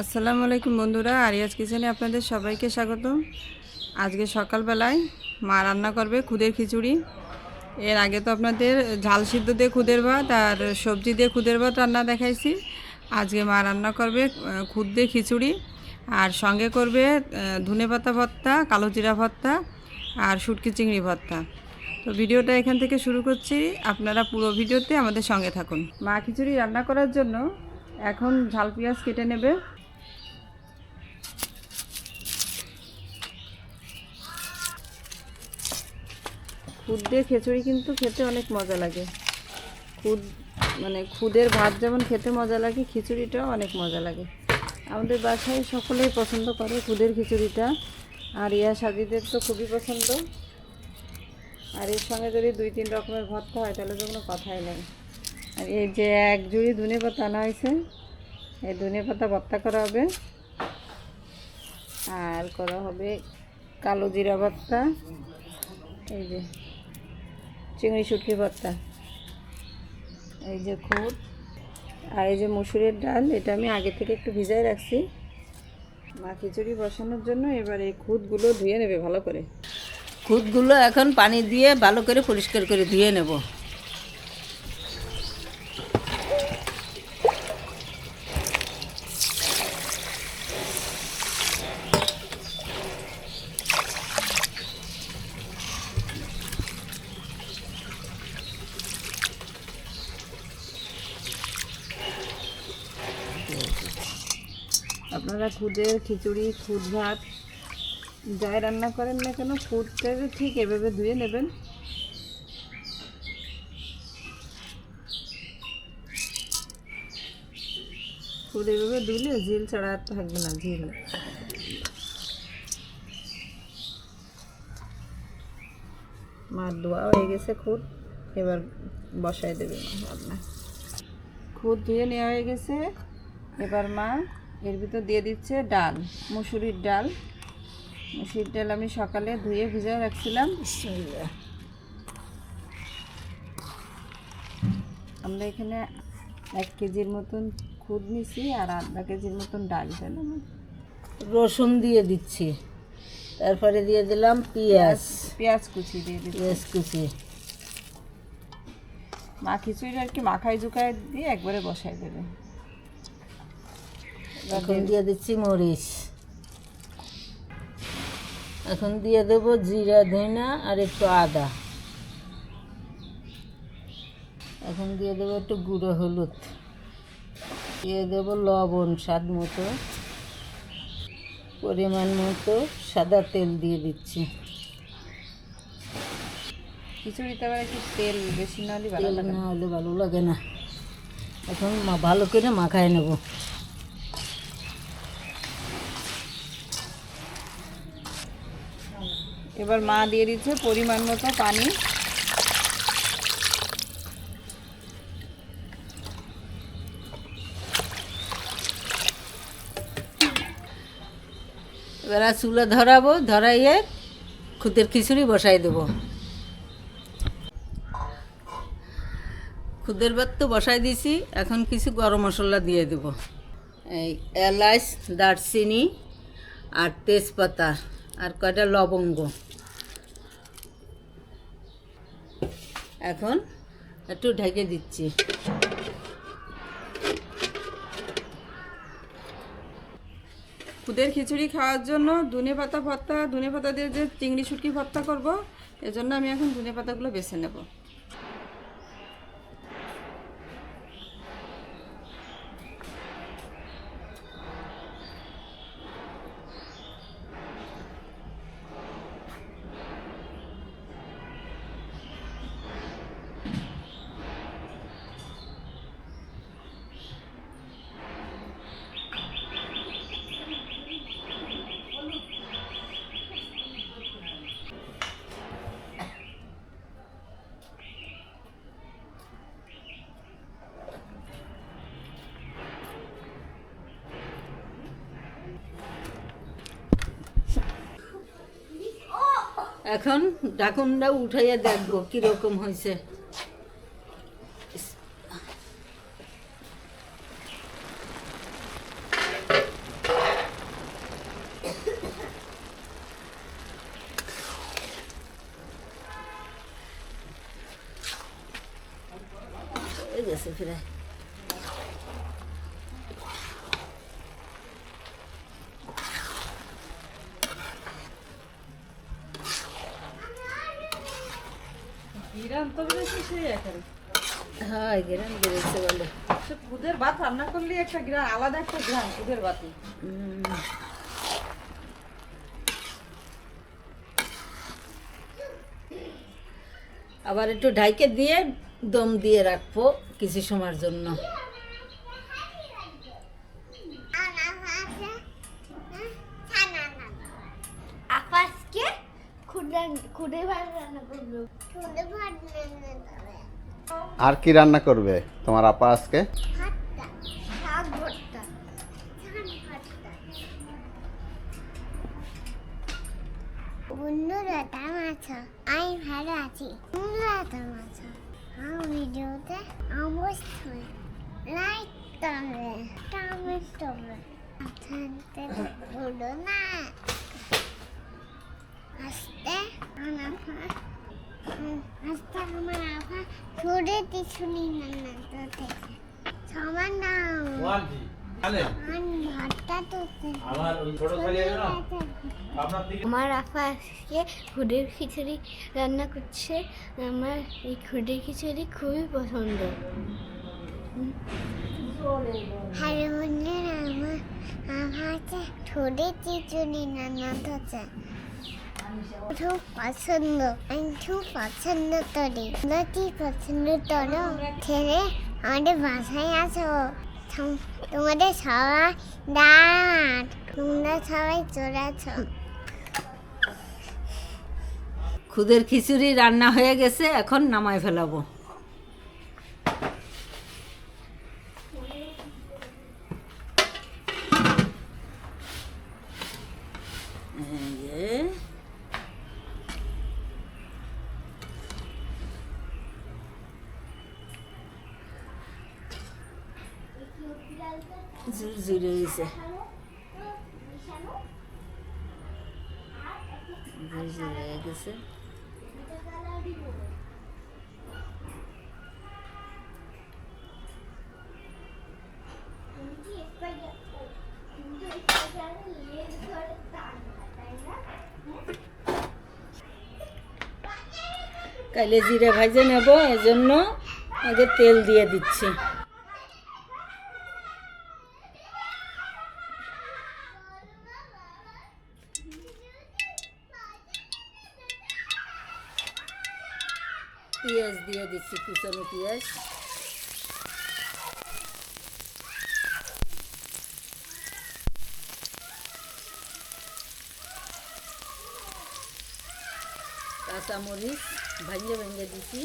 আসসালামু আলাইকুম বন্ধুরা, আরিয়াজ কিচেনে আপনাদের সবাইকে স্বাগত আজকে সকালবেলায় মা রান্না করবে খুদের খিচুড়ি। এর আগে তো আপনাদের ঝাল সিদ্ধ দিয়ে খুদের ভাত আর সবজি দিয়ে খুদের ভাত রান্না দেখাইছি। আজকে মা রান্না করবে খুদ দিয়ে খিচুড়ি আর সঙ্গে করবে ধনে পাতা ভর্তা, কালো জিরা ভর্তা আর শুটকি চিংড়ি ভর্তা। তো ভিডিওটা এখান থেকে শুরু করছি। আপনারা পুরো ভিডিওতে আমাদের সঙ্গে থাকুন। মা খিচুড়ি রান্না করার জন্য এখন ঝাল পেঁয়াজ কেটে নেবে। খুদ দিয়ে খিচুড়ি কিন্তু খেতে অনেক মজা লাগে। খুদ মানে খুদের ভাত যেমন খেতে মজা লাগে, খিচুড়িটাও অনেক মজা লাগে। আমাদের বাসায় সকলেই পছন্দ করে খুদের খিচুড়িটা। আর ইয়া সাজিদের তো খুবই পছন্দ। আর এর সঙ্গে যদি দুই তিন রকমের ভর্তা হয়, তাহলে তো কোনো কথাই নেই। আর এই যে এক জুড়ি ধনে পাতা আনা হয়েছে, এই ধনে পাতা ভর্তা করা হবে। আর করা হবে কালো জিরা ভর্তা। এই যে চিংড়ি শুটকি ভর্তা। এই যে খুদ আর এই যে মসুরের ডাল, এটা আমি আগে থেকে একটু ভিজাই রাখছি। মা খিচুড়ি বসানোর জন্য এবার এই খুদগুলো ধুয়ে নেবে ভালো করে। খুদগুলো এখন পানি দিয়ে ভালো করে পরিষ্কার করে ধুয়ে নেব। আপনারা খুদের খিচুড়ি, খুদ ভাত, যাই রান্না করেন না কেন খুদটাকে ঠিক এভাবে ধুয়ে নেবেন। খুদ এভাবে ধুলে ঝিল ছাড়া আর থাকবে না, ঝিল। মার ধোয়া হয়ে গেছে খুদ, এবার বসাই দেবে রান্না। খুদ ধুয়ে নেওয়া হয়ে গেছে, এবার মা এর ভিতর দিয়ে দিচ্ছে ডাল মুসুরির ডাল। মুসুরির ডাল আমি সকালে ধুয়ে ভিজায় রাখছিলাম। আমরা এখানে এক কেজির মতন খুদ নিছি আর আধা কেজির মতন ডাল দিলাম রসুন দিয়ে দিচ্ছি। তারপরে দিয়ে দিলাম পেঁয়াজ। পেঁয়াজ কুচি দিয়ে দিচ্ছি। পেঁয়াজ কুচি। মা খিচুড়ি আর কি মাখাই জুকাই দিয়ে একবারে বসাই দেবে। এখন দিয়ে দিচ্ছি মরিচ। এখন দিয়ে দেব জিরা ধইনা আর একটু আদা। এখন দিয়ে দেবো একটু গুঁড়ো হলুদ। দিয়ে দেবো লবণ স্বাদ মতো। পরিমাণ মতো সাদা তেল দিয়ে দিচ্ছি। খিচুড়িতে আবার একটু তেল বেশি না হলে ভালো লাগে না। না। হলে ভালো লাগে না। এখন মা- ভালো করে মাখায় নেব। এবার মা দিয়ে দিচ্ছে পরিমাণ মতো পানি। এবার চুলা ধরাবো, ধরাইয়ে খুদের খিচুড়ি বসাই দেবো। খুদের ভাত তো বসাই দিয়েছি এখন কিছু গরম মশলা দিয়ে দেব। এই এলাচ, দারচিনি আর তেজপাতা। আর কয়টা লবঙ্গ? এখন একটু ঢেকে দিচ্ছি। খুদের খিচুড়ি খাওয়ার জন্য ধনে পাতা ভর্তা, ধনে পাতা দিয়ে যে চিংড়ি শুটকি ভর্তা করব, এজন্য আমি এখন ধনে পাতাগুলো বেছে নেব। এখন ডাকুনটা উঠাইয়া দেখব কীরকম হয়েছে গেছে প্রায় এখানে হ্যাঁ গ্রাম বেড়েছে বলে। সে খুদের ভাত রান্না করলে একটা গ্রাম আলাদা একটা গ্রাম খুদের ভাতে উম, আবার একটু ঢাইকে দিয়ে দম দিয়ে রাখব কিছু সময়ের জন্য। খুদে খুদে ভাত রান্না করল খুদে ভাত রান্না করে আর কি রান্না করবে তোমার আপা আজকে? বন্ধুরা কেমন আছো? আমি ভালো আছি। বন্ধুরা কেমন আছো? আমার ভিডিওতে অবশ্যই লাইক করবে কমেন্ট করবে। ভুলো না আসতে আমার আজকে আমার আভা ছড়ে শুনি না না? সমান ভাতটা তো আমার আফা আজকে খুদের খিচুড়ি রান্না করছে। আমার এই খুদের খিচুড়ি খুবই পছন্দ। হ্যালো বন্ধুরা আমার আমার হচ্ছে খুদের খিচুড়ি রান্না করছে। খুব পছন্দ আমি খুব পছন্দ করি কি পছন্দ করো ছেলে আমাদের বাসায় আছো তোমাদের সবাই দাঁড় তোমরা সবাই আছো খুদের খিচুড়ি রান্না হয়ে গেছে, এখন নামায় ফেলাবো এই যে। ঝুরঝুরে হয়েছে ঝুরঝুরে হয়ে গেছে কাইলে জিরে ভাজে নেব এজন্য আগে তেল দিয়ে দিচ্ছি। পেঁয়াজ দিয়ে দিচ্ছি কুচানো পেঁয়াজ কাঁচামরিচ ভাঙে ভেঙে দিচ্ছি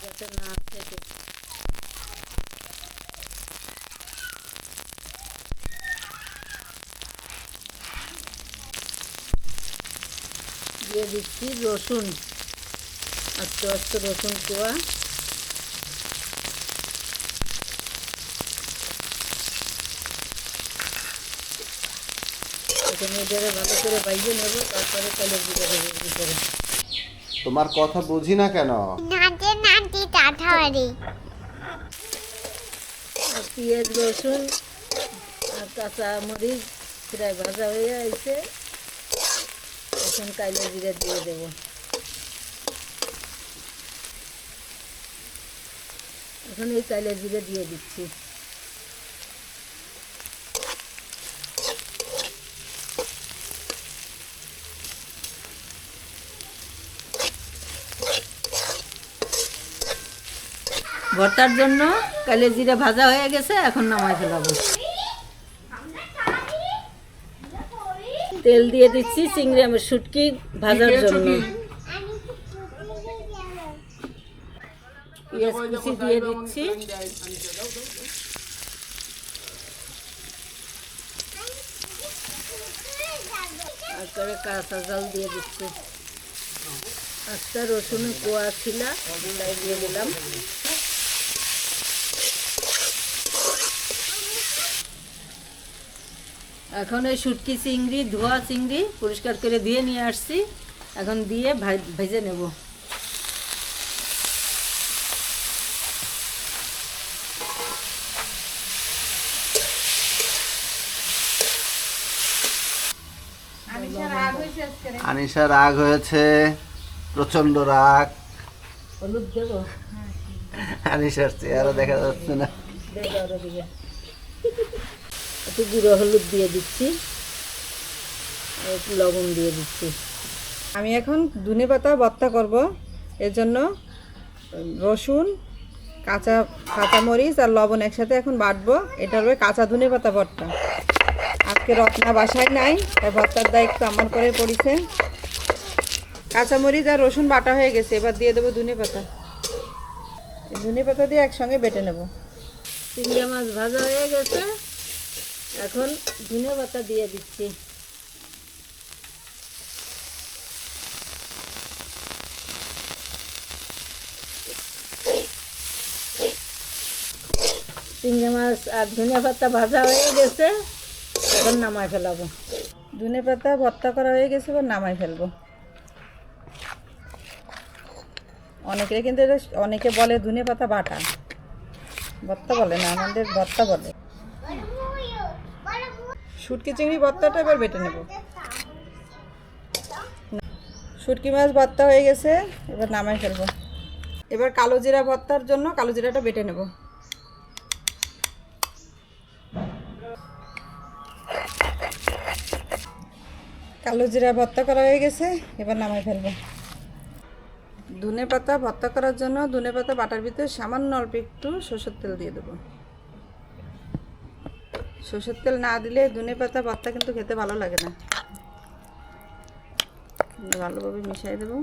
যাতে না থেকে দিয়ে দিচ্ছি রসুন আস্তে আস্তে রসুন কোয়া। ভালো করে বাইজে নেব তারপরে তেলের ভিতরে ভিতরে তোমার কথা বুঝি না কেন? নাচে পেঁয়াজ রসুন আর কাঁচা মরিচ প্রায় ভাজা হয়ে আছে এখন কাইলে জিরে দিয়ে দেব। এখন এই কাইলে জিরে দিয়ে দিচ্ছি। ভর্তার জন্য কালে জিরে ভাজা হয়ে গেছে এখন নামাই ফেলাবো। তেল দিয়ে দিচ্ছি চিংড়ি আমার শুটকি ভাজার জন্য। পেঁয়াজ কুচি দিয়ে দিচ্ছি। তারপরে কাঁচা জল দিয়ে দিচ্ছি। একটা রসুন কোয়া ছিল তাই দিয়ে দিলাম। এখন ওই শুটকি চিংড়ি ধোয়া চিংড়ি পরিষ্কার করে দিয়ে নিয়ে আসছি। এখন দিয়ে ভেজে নেব। আনিশা রাগ হয়েছে প্রচণ্ড রাগ। আনিশার চেহারা দেখা যাচ্ছে না। একটু গুঁড়ো হলুদ দিয়ে দিচ্ছি একটু লবণ দিয়ে দিচ্ছি। আমি এখন ধনে পাতা ভর্তা করব। এর জন্য রসুন, কাঁচা কাঁচামরিচ আর লবণ একসাথে এখন বাটবো। এটা হবে কাঁচা ধনে পাতা ভর্তা। আজকে রত্না বাসায় নাই, তাই ভর্তার দায়িত্ব আমার করে পড়েছে। কাঁচামরিচ আর রসুন বাটা হয়ে গেছে, এবার দিয়ে দেবো ধনে পাতা। ধনে পাতা দিয়ে একসঙ্গে বেটে নেব। চিংড়া মাছ ভাজা হয়ে গেছে, এখন ধনে পাতা দিয়ে দিচ্ছি। চিংড়ি মাছ আর ধনে পাতা ভাজা হয়ে গেছে। এখন নামায় ফেলাবো। ধনে পাতা ভর্তা করা হয়ে গেছে, এবার নামাই ফেলব। অনেকে কিন্তু অনেকে বলে ধনে পাতা বাটা। ভর্তা বলে না, আমাদের ভর্তা বলে। শুটকি চিংড়ি ভর্তাটা এবার বেটে নেব। শুটকি মাছ ভর্তা হয়ে গেছে, এবার নামাই ফেলব। এবার কালো জিরা ভর্তার জন্য কালো জিরাটা বেটে নেব। কালো জিরা ভর্তা করা হয়ে গেছে এবার নামাই ফেলব। ধনে পাতা ভর্তা করার জন্য ধনে পাতা বাটার ভিতরে সামান্য অল্প একটু সরষের তেল দিয়ে দেবো। সরষের তেল না দিলে ধনে পাতা ভর্তা কিন্তু খেতে ভালো লাগে না। ভালোভাবে মিশিয়ে দেবো।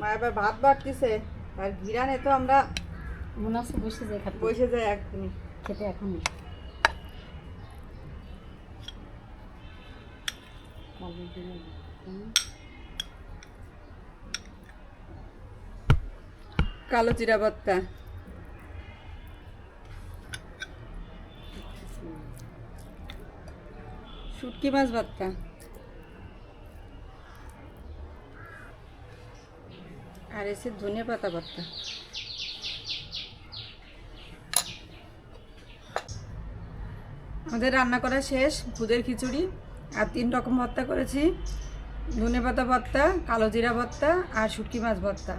মা এবার ভাত বাড়তিছে আর ঘিরানে তো আমরা মনে আছে বসে যায় খাতে বসে যাই একদমই খেতে এখন কালো জিরা ভর্তা। শুটকি মাছ ভর্তা। আর এসে ধনে পাতা ভর্তা। আমাদের রান্না করা শেষ খুদের খিচুড়ি, আর তিন রকম ভর্তা করেছি। ধনে পাতা ভর্তা, কালো জিরা ভর্তা, আর শুটকি মাছ ভর্তা।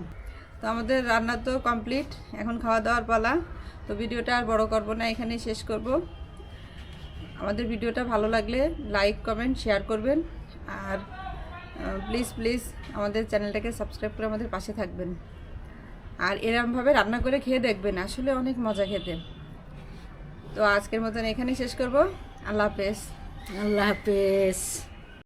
তো আমাদের রান্না তো কমপ্লিট, এখন খাওয়া দাওয়ার পালা। তো ভিডিওটা আর বড় করব না, এখানেই শেষ করব। আমাদের ভিডিওটা ভালো লাগলে লাইক, কমেন্ট, শেয়ার করবেন। আর প্লিজ প্লিজ আমাদের চ্যানেলটাকে সাবস্ক্রাইব করে আমাদের পাশে থাকবেন। আর এরমভাবে রান্না করে খেয়ে দেখবেন, আসলে অনেক মজা খেতে। তো আজকের মতন এখানেই শেষ করব। আল্লাহ হাফেজ। আল্লাহ হাফেজ।